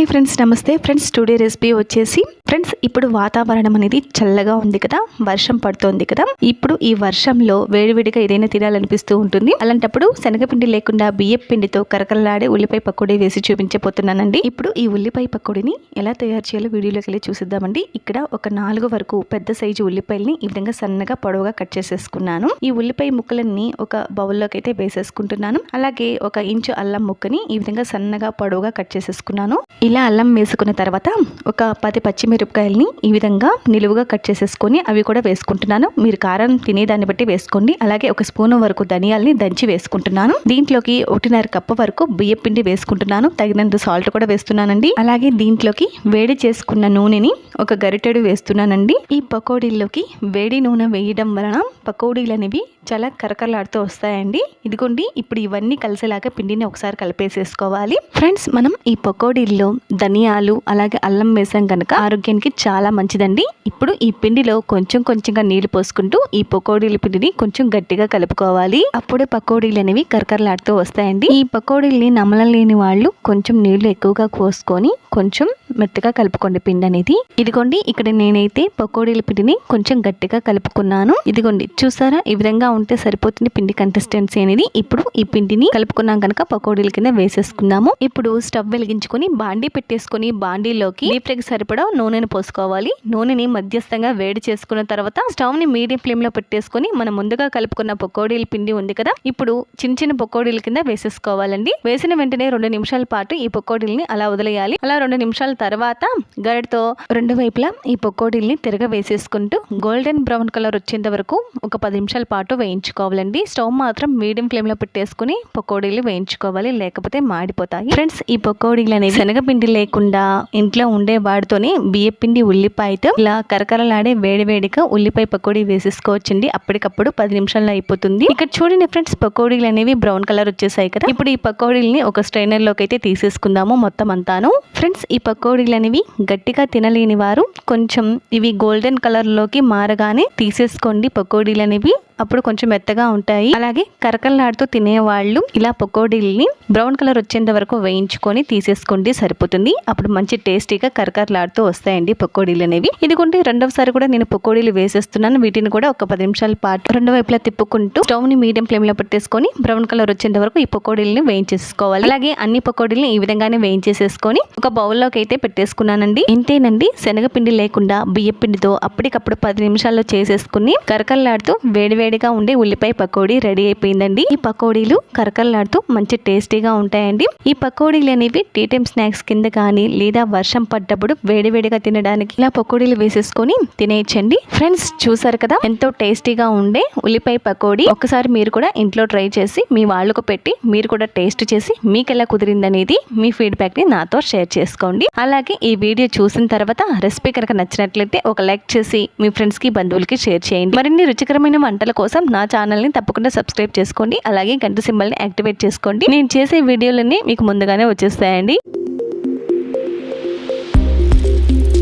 Hi friends నమస్తే. Friends today recipe వచ్చేసి friends ఇప్పుడు వాతావరణం అనేది చల్లగా ఉంది కదా వర్షం పడుతోంది కదా. ఇప్పుడు ఈ వర్షంలో వేడివేడిగా ఏదైనా తినాలనిపిస్తూ ఉంటుంది. అలాంటప్పుడు శనగపిండి లేకుండా బియ్యం పిండితో కరకరలాడే ఉల్లిపాయ పకోడీ వేసి చూపించబోతున్నానండి. ఇప్పుడు ఈ ఉల్లిపాయ పకోడీని ఎలా తయారు చేయాలో వీడియోలోకి వెళ్ళి చూసిద్దామండి. ఇక్కడ ఒక నాలుగు వరకు పెద్ద సైజు ఉల్లిపాయల్ని ఈ విధంగా సన్నగా పొడవుగా కట్ చేసేసుకున్నాను. ఈ ఉల్లిపాయ ముక్కలన్నీ ఒక బౌల్లోకి అయితే వేసేసుకుంటున్నాను. అలాగే ఒక ఇంచు అల్లం ముక్కని ఈ విధంగా సన్నగా పొడవుగా కట్ చేసేసుకున్నాను. ఇలా అల్లం వేసుకున్న తర్వాత ఒక పది మిరపకాయలని ఈ విధంగా నిలువుగా కట్ చేసేసుకొని అవి కూడా వేసుకుంటున్నాను. మీరు కారం తినేదాన్ని బట్టి వేసుకోండి. అలాగే ఒక స్పూన్ వరకు ధనియాల్ని దంచి వేసుకుంటున్నాను. దీంట్లోకి ఒకటిన్నర కప్పు వరకు బియ్యం పిండి వేసుకుంటున్నాను. తగినంత సాల్ట్ కూడా వేస్తున్నానండి. అలాగే దీంట్లోకి వేడి చేసుకున్న నూనెని ఒక గరిటెడు వేస్తున్నానండి. ఈ పకోడీల్లోకి వేడి నూనె వేయడం వలన పకోడీలు అనేవి చాలా కరకరలాడుతూ వస్తాయండి. ఇదిగోండి ఇప్పుడు ఇవన్నీ కలిసేలాగా పిండిని ఒకసారి కలిపేసేసుకోవాలి. ఫ్రెండ్స్ మనం ఈ పకోడీల్లో ధనియాలు అలాగే అల్లం వేసాం కనుక ఆరోగ్యానికి చాలా మంచిదండి. ఇప్పుడు ఈ పిండిలో కొంచెం కొంచెంగా నీళ్ళు పోసుకుంటూ ఈ పకోడీల పిండిని కొంచెం గట్టిగా కలుపుకోవాలి. అప్పుడే పకోడీలు అనేవి కరకరలాడుతూ వస్తాయండి. ఈ పకోడీల్ని నమలలేని వాళ్ళు కొంచెం నీళ్ళు ఎక్కువగా పోసుకొని కొంచెం మెత్తగా కలుపుకోండి పిండి అనేది. ఇదిగోండి ఇక్కడ నేనైతే పకోడీల పిండిని కొంచెం గట్టిగా కలుపుకున్నాను. ఇదిగోండి చూసారా? ఈ విధంగా ఉంటే సరిపోతుంది పిండి కన్సిస్టెన్సీ అనేది. ఇప్పుడు ఈ పిండిని కలుపుకున్నాం కనుక పకోడీల కింద వేసేసుకున్నాము. ఇప్పుడు స్టవ్ వెలిగించుకొని బాండీ పెట్టేసుకొని బాండీలోకి డీప్ ఫ్రైకి సరిపడా నూనెను పోసుకోవాలి. నూనెని మధ్యస్థంగా వేడి చేసుకున్న తర్వాత స్టవ్ని మీడియం ఫ్లేమ్లో పెట్టేసుకొని మనం ముందుగా కలుపుకున్న పకోడీల పిండి ఉంది కదా? ఇప్పుడు చిన్న చిన్న పకోడీల కింద వేసేసుకోవాలండి. వేసిన వెంటనే రెండు నిమిషాల పాటు ఈ పకోడీల్ని అలా వదిలేయాలి. అలా రెండు నిమిషాల తర్వాత తర్వాత గరిటతో రెండు వైపులా ఈ పకోడీల్ని తిరగ వేసేసుకుంటూ గోల్డెన్ బ్రౌన్ కలర్ వచ్చేంత వరకు ఒక పది నిమిషాల పాటు వేయించుకోవాలండి. స్టవ్ మాత్రం మీడియం ఫ్లేమ్లో పెట్టేసుకుని పకోడీలు వేయించుకోవాలి లేకపోతే మాడిపోతాయి. ఫ్రెండ్స్ ఈ పకోడీలు అనేవి శనగపిండి లేకుండా ఇంట్లో ఉండే వాడితోనే బియ్యపిండి ఉల్లిపాయతో ఇలా కరకరలాడే వేడివేడిగా ఉల్లిపాయ పకోడీ వేసేసుకోవచ్చండి. అప్పటికప్పుడు పది నిమిషాల్లో అయిపోతుంది. ఇక్కడ చూడండి ఫ్రెండ్స్ పకోడీలు అనేవి బ్రౌన్ కలర్ వచ్చేసాయి కదా. ఇప్పుడు ఈ పకోడీలని ఒక స్ట్రైనర్లోకి అయితే తీసేసుకుందాము మొత్తం అంతాను. ఫ్రెండ్స్ ఈ పకోడీలు అనేవి గట్టిగా తినలేని వారు కొంచెం ఇవి గోల్డెన్ కలర్లోకి మారగానే తీసేసుకోండి పకోడీలు అనేవి అప్పుడు కొంచెం మెత్తగా ఉంటాయి. అలాగే కరకల్లాడుతూ తినేవాళ్ళు ఇలా పకోడీల్ని బ్రౌన్ కలర్ వచ్చేంత వరకు వేయించుకొని తీసేసుకోండి సరిపోతుంది. అప్పుడు మంచి టేస్టీగా కరకరలాడుతూ వస్తాయండి పకోడీలు అనేవి. ఇదిగుంటే రెండవసారి కూడా నేను పకోడీలు వేసేస్తున్నాను. వీటిని కూడా ఒక పది నిమిషాల పాటు రెండు వైపులా తిప్పుకుంటూ స్టవ్ని మీడియం ఫ్లేమ్లో పెట్టేసుకొని బ్రౌన్ కలర్ వచ్చేంత వరకు ఈ పకోడీలని వేయించేసుకోవాలి. అలాగే అన్ని పకోడీలను ఈ విధంగానే వేయించేసేసుకొని ఒక బౌల్లోకి అయితే పెట్టేసుకున్నానండి. ఇంతేనండి శనగపిండి లేకుండా బియ్య పిండితో అప్పటికప్పుడు పది నిమిషాల్లో చేసేసుకుని వేడివేడి వేడివేడిగా ఉండే ఉల్లిపాయ పకోడీ రెడీ అయిపోయిందండి. ఈ పకోడీలు కరకరలాడుతూ మంచి టేస్టీగా ఉంటాయండి. ఈ పకోడీలు అనేవి టీ టైమ్ స్నాక్స్ కింద కానీ లేదా వర్షం పడ్డప్పుడు వేడివేడిగా తినడానికి ఇలా పకోడీలు వేసేసుకొని తినేయచ్చండి. ఫ్రెండ్స్ చూసారు కదా? ఎంతో టేస్టీగా ఉండే ఉల్లిపాయ పకోడీ. ఒకసారి మీరు కూడా ఇంట్లో ట్రై చేసి మీ వాళ్ళకు పెట్టి మీరు కూడా టేస్ట్ చేసి మీకు ఎలా కుదిరిందనేది మీ ఫీడ్బ్యాక్ని నాతో షేర్ చేసుకోండి. అలాగే ఈ వీడియో చూసిన తర్వాత రెసిపీ కనుక నచ్చినట్లయితే ఒక లైక్ చేసి మీ ఫ్రెండ్స్కి బంధువులకి షేర్ చేయండి. మరిన్ని రుచికరమైన వంటల కోసం నా ఛానల్ని తప్పకుండా సబ్స్క్రైబ్ చేసుకోండి. అలాగే గంట సింబల్ని యాక్టివేట్ చేసుకోండి. నేను చేసే వీడియోలన్నీ మీకు ముందుగానే వచ్చేస్తాయండి.